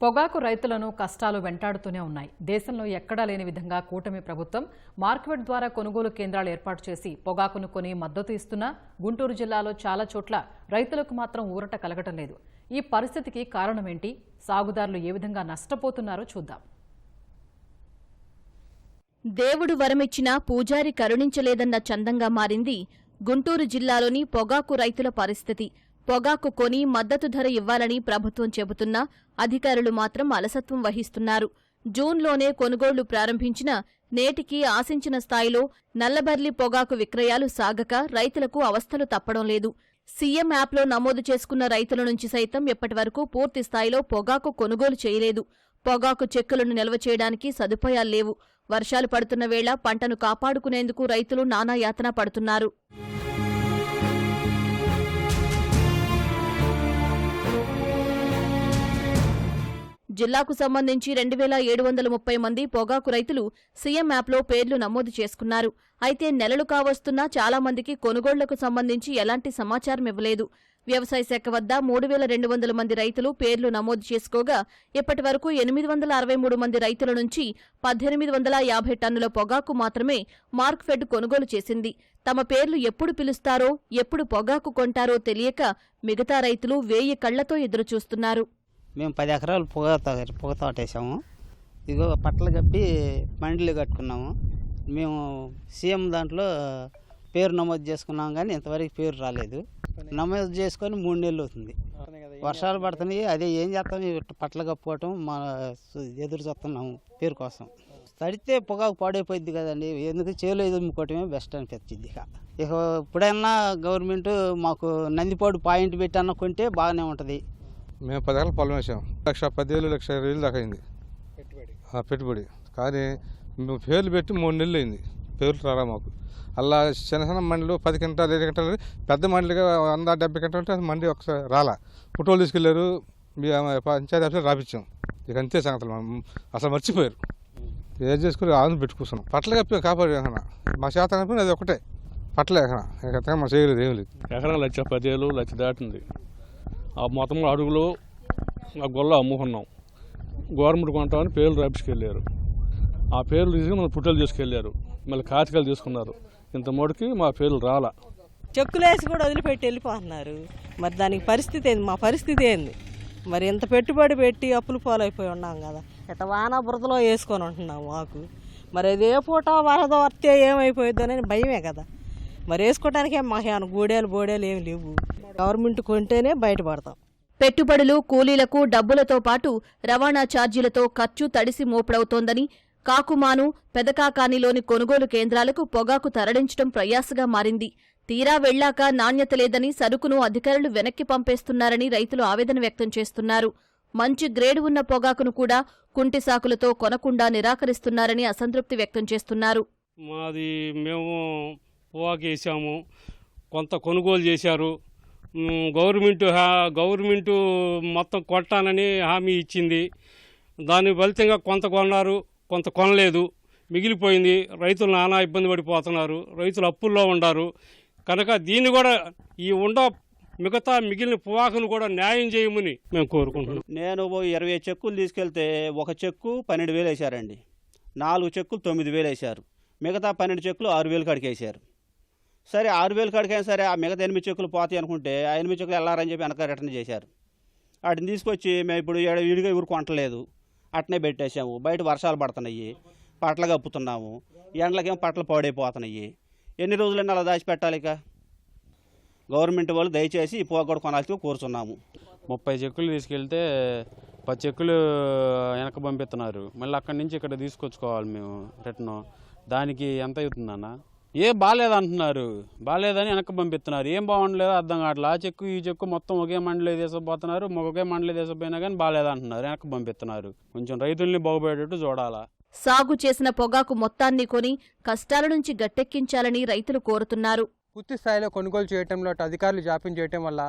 పొగాకు రైతులను కష్టాలు వెంటాడుతూనే ఉన్నాయి. దేశంలో ఎక్కడా లేని విధంగా కూటమి ప్రభుత్వం మార్కెట్ ద్వారా కొనుగోలు కేంద్రాలు ఏర్పాటు చేసి పొగాకును కొని మద్దతు ఇస్తున్నా గుంటూరు జిల్లాలో చాలా చోట్ల రైతులకు మాత్రం ఊరట కలగటం లేదు. ఈ పరిస్థితికి కారణమేంటి? సాగుదారులు ఏ విధంగా నష్టపోతున్నారో చూద్దాం. దేవుడు వరమిచ్చినా పూజారి కరుణించలేదన్న చందంగా మారింది గుంటూరు జిల్లాలోని పొగాకు రైతుల పరిస్థితి. పొగాకు కొని మద్దతు ధర ఇవ్వాలని ప్రభుత్వం చెబుతున్నా అధికారులు మాత్రం అలసత్వం వహిస్తున్నారు. జూన్లోనే కొనుగోళ్ళు ప్రారంభించిన నేటికి ఆశించిన స్థాయిలో నల్లబర్లి పొగాకు విక్రయాలు సాగక రైతులకు అవస్థలు తప్పడం లేదు. సీఎం యాప్లో నమోదు చేసుకున్న రైతుల నుంచి సైతం ఇప్పటివరకు పూర్తి స్థాయిలో పొగాకు కొనుగోలు చేయలేదు. పొగాకు చెక్కులను నిల్వ చేయడానికి సదుపాయాలు లేవు. వర్షాలు పడుతున్న వేళ పంటను కాపాడుకునేందుకు రైతులు నానా యాతన పడుతున్నారు. జిల్లాకు సంబంధించి రెండు వేల ఏడు వందల ముప్పై మంది పొగాకు రైతులు సీఎం యాప్లో పేర్లు నమోదు చేసుకున్నారు. అయితే నెలలు కావస్తున్నా చాలా మందికి కొనుగోళ్ళకు సంబంధించి ఎలాంటి సమాచారం ఇవ్వలేదు. వ్యవసాయ శాఖ వద్ద మూడు వేల రెండు వందల మంది రైతులు పేర్లు నమోదు చేసుకోగా ఇప్పటి వరకు ఎనిమిది వందల అరవై మూడు మంది రైతుల నుంచి పద్దెనిమిది వందల యాభై టన్నుల పొగాకు మాత్రమే మార్క్ఫెడ్ కొనుగోలు చేసింది. తమ పేర్లు ఎప్పుడు పిలుస్తారో ఎప్పుడు పొగాకు కొంటారో తెలియక మిగతా రైతులు వేయి కళ్ళతో ఎదురుచూస్తున్నారు. మేము పది ఎకరాలు పొగ పొగ తోట వేసాము. ఇదిగో పట్టలు కప్పి మండలి కట్టుకున్నాము. మేము సీఎం దాంట్లో పేరు నమోదు చేసుకున్నాం కానీ ఇంతవరకు పేరు రాలేదు. నమోదు చేసుకొని మూడు నెలలు అవుతుంది. వర్షాలు పడుతున్నాయి అదే ఏం చేస్తాం? పట్ల పట్టలు కప్పుకోవటం మా ఎదురు చూస్తున్నాము పేరు కోసం. తడితే పొగాకు పాడైపోయింది కదండి. ఎందుకు చేలో ఎదుర్కోవటమే బెస్ట్ అనిపించింది ఇక. ఇక ఇప్పుడైనా గవర్నమెంట్ మాకు నందిపాడు పాయింట్ పెట్టి అన్న కొంటే బాగానే ఉంటుంది. మేము పది ఎకరాలు పొలం వేసాం లక్ష పదివేలు లక్ష ఇరవై వేలు దాకా అయింది. ఆ, పెట్టుబడి. కానీ మేము పేర్లు పెట్టి మూడు నెలలు అయింది. పేర్లు రారా మాకు. అలా చిన్న చిన్న మండలు పది గంటలు ఇరవై గంటలు పెద్ద మండలిగా వంద డెబ్బై గంటలు ఉంటే మండి ఒకసారి రాలా. ఫోటోలు తీసుకెళ్ళారు. మీ పంచాయతీ ఆఫీసర్ రాపించాం ఇక అంతే సంగతులు. అసలు మర్చిపోయారు. ఏం చేసుకుని ఆనందం పెట్టుకున్నాం పట్ల కప్పి కాపాడు మా శాతం కప్పిన అది ఒకటే. పట్లే ఎక్కడ ఇక మా చేయలేదు ఏం లేదు. ఎకరం లక్ష పదివేలు లక్ష దాటింది. ఆ మొత్తం అడుగులో ఆ గొల్ల అమ్ముకున్నాం. గవర్నమెంట్ కొంటామని పేర్లు రాపించుకెళ్ళారు. ఆ పేర్లు తీసుకుని మన పుట్టలు తీసుకెళ్ళారు. మళ్ళీ కాతికలు తీసుకున్నారు. ఇంత మోడికి మా పేర్లు రాలా. చెక్కులేసి కూడా వదిలిపెట్టి వెళ్ళిపోతున్నారు. మరి దానికి పరిస్థితి ఏంది? మా పరిస్థితి ఏంది? మరి ఇంత పెట్టుబడి పెట్టి అప్పులు పాలైపోయి ఉన్నాం కదా. ఇట్ట వాన బురదలో వేసుకొని ఉంటున్నాం మాకు. మరి అది ఏ పూట వరద వస్తే ఏమైపోయిద్దోనని భయమే కదా. మరి వేసుకోవడానికే మాకు గూడేలు బోడేలు ఏమి లేవు. గవర్నమెంట్ కొంటేనే బయటపడతాం. పెట్టుబడులు కూలీలకు డబ్బులతో పాటు రవాణా ఛార్జీలతో ఖర్చు తడిసి మోపుడవుతోందని కాకుమాను పెదకాకానిలోని కొనుగోలు కేంద్రాలకు పొగాకు తరలించడం ప్రయాసగా మారింది. తీరా వెళ్ళాక నాణ్యత లేదని సరుకును అధికారులు వెనక్కి పంపేస్తున్నారని రైతులు ఆవేదన వ్యక్తం చేస్తున్నారు. మంచి గ్రేడ్ ఉన్న పొగాకును కూడా కుంటి సాకులతో కొనకుండా నిరాకరిస్తున్నారని అసంతృప్తి వ్యక్తం చేస్తున్నారు. మాది మేము పోవాకి వేసాము. కొంత కొనుగోలు చేశారు. గవర్నమెంట్ హా- గవర్నమెంట్ మొత్తం కొట్టానని హామీ ఇచ్చింది. దాని ఫలితంగా కొంత కొన్నారు కొంత కొనలేదు. మిగిలిపోయింది. రైతులు నానా ఇబ్బంది పడిపోతున్నారు. రైతులు అప్పుల్లో ఉండారు. కనుక దీన్ని కూడా ఈ ఉండ మిగతా మిగిలిన పువాకును కూడా న్యాయం చేయమని మేము కోరుకుంటున్నాం. నేను ఇరవై చెక్కులు తీసుకెళ్తే ఒక చెక్కు పన్నెండు వేలు వేశారండి. నాలుగు చెక్కులు తొమ్మిది వేలు వేశారు. మిగతా పన్నెండు చెక్కులు ఆరు వేలు కాడికి వేశారు. సరే ఆరు వేలు కాడికైనా సరే ఆ మిగతా ఎనిమిది చెక్కులు పోతాయి అనుకుంటే ఆ ఎనిమిది చెక్కులు వెళ్ళారని చెప్పి వెనక రిటర్న్ చేశారు. వాటిని తీసుకొచ్చి మేము ఇప్పుడు ఈడ విడిగా ఊరు కొనట్లేదు. అట్నే పెట్టేసాము బయట వర్షాలు పడుతున్నాయి. పట్ల కప్పుతున్నాము. ఎండలకేమో పట్ల పాడైపోతున్నాయి. ఎన్ని రోజులైనా అలా దాచిపెట్టాలి ఇక? గవర్నమెంట్ వాళ్ళు దయచేసి ఈ పోగొడు కొనాల్సి కూర్చున్నాము ముప్పై చెక్కులు తీసుకెళ్తే పది చెక్కులు వెనక పంపిస్తున్నారు. మళ్ళీ అక్కడి నుంచి ఇక్కడ తీసుకొచ్చుకోవాలి మేము రిటర్న్. దానికి ఎంత అవుతుందన్నా ఏ బాగాలేదు అంటున్నారు బాగాలేదని వెనక పంపిస్తున్నారు. ఏం బాగుండలేదో అర్థం కావట్లేదు. ఆ చెక్కు ఈ చెక్కు మొత్తం ఒకే మండలి తీసుకుపోతున్నారు ఒకే మండలి తీసుకుపోయినా కానీ బాగాలేదు అంటున్నారు వెనక పంపిస్తున్నారు. కొంచెం రైతుల్ని బాగుపడేటట్టు చూడాలా. సాగు చేసిన పొగాకు మొత్తాన్ని కొని కష్టాల నుంచి గట్టెక్కించాలని రైతులు కోరుతున్నారు. పూర్తి స్థాయిలో కొనుగోలు చేయడంలో అటు అధికారులు జాప్యం చేయడం వల్ల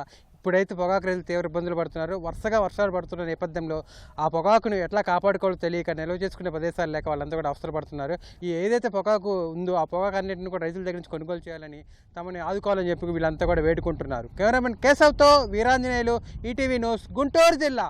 ఇప్పుడైతే పొగాకు రైతులు తీవ్ర ఇబ్బందులు పడుతున్నారు. వరుసగా వర్షాలు పడుతున్న నేపథ్యంలో ఆ పొగాకును ఎట్లా కాపాడుకోవాలో తెలియక నిల్వ చేసుకునే ప్రదేశాలు లేక వాళ్ళంతా కూడా అవసరం పడుతున్నారు. ఈ ఏదైతే పొగాకు ఉందో ఆ పొగాకు అన్నింటిని కూడా రైతుల దగ్గర నుంచి కొనుగోలు చేయాలని తమని ఆదుకోవాలని చెప్పి వీళ్ళంతా కూడా వేడుకుంటున్నారు. కెమెరామెన్ కేశవ్తో వీరాంజనేయులు ఈటీవీ న్యూస్ గుంటూరు జిల్లా.